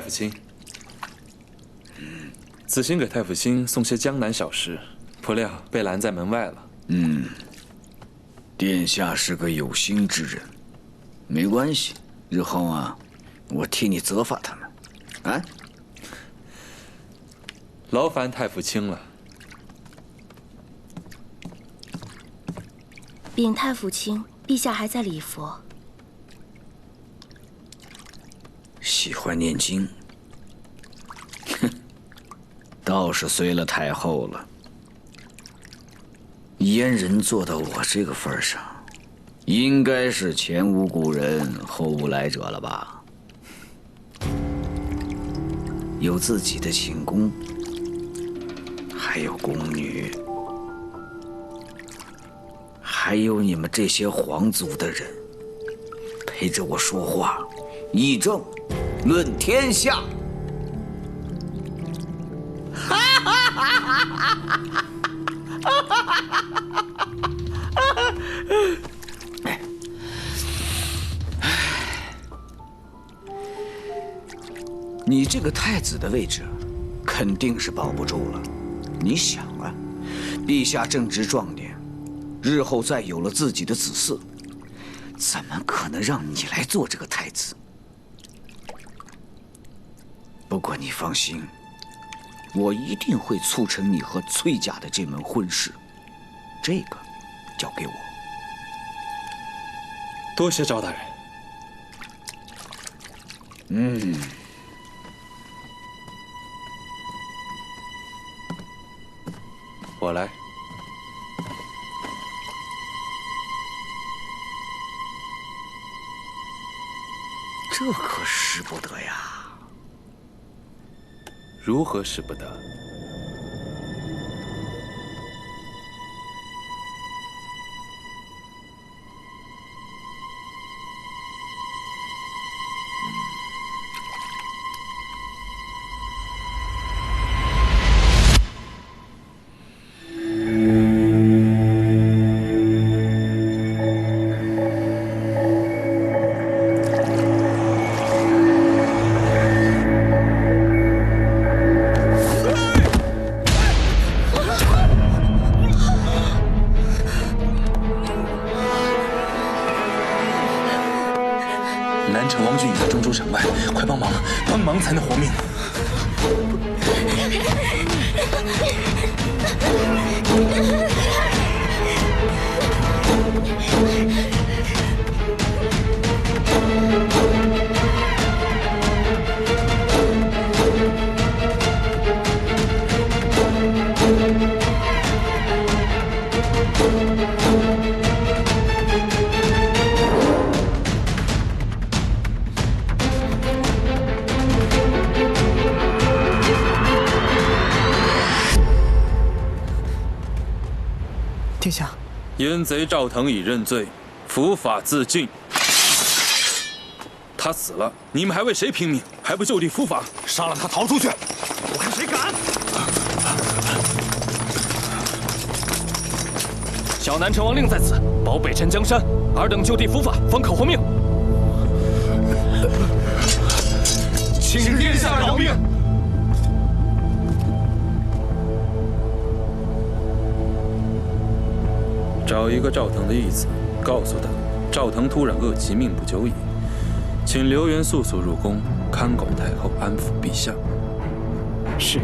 卿，子欣给太府卿送些江南小食，不料被拦在门外了。嗯，殿下是个有心之人，没关系，日后啊，我替你责罚他们。啊，劳烦太府卿了。禀太府卿，陛下还在礼佛。喜欢念经，哼，倒是随了太后了。阉人做到我这个份上，应该是前无古人后无来者了吧？有自己的寝宫，还有宫女，还有你们这些皇族的人陪着我说话，议政。论天下，你这个太子的位置，肯定是保不住了。你想啊，陛下正值壮年，日后再有了自己的子嗣，怎么可能让你来做这个太子？不过你放心，我一定会促成你和翠家的这门婚事。这个交给我。多谢赵大人。嗯，我来。这可使不得呀。如何使不得？南城王俊宇在中州城外，快帮忙，帮忙才能活命。奸贼赵腾已认罪，伏法自尽。他死了，你们还为谁拼命？还不就地伏法，杀了他逃出去！我看谁敢！小南城王令在此，保北辰江山，尔等就地伏法，方可活命。请殿下饶命！找一个赵腾的义子，告诉他赵腾突然恶疾，命不久矣，请刘元速速入宫看管太后，安抚陛下。是。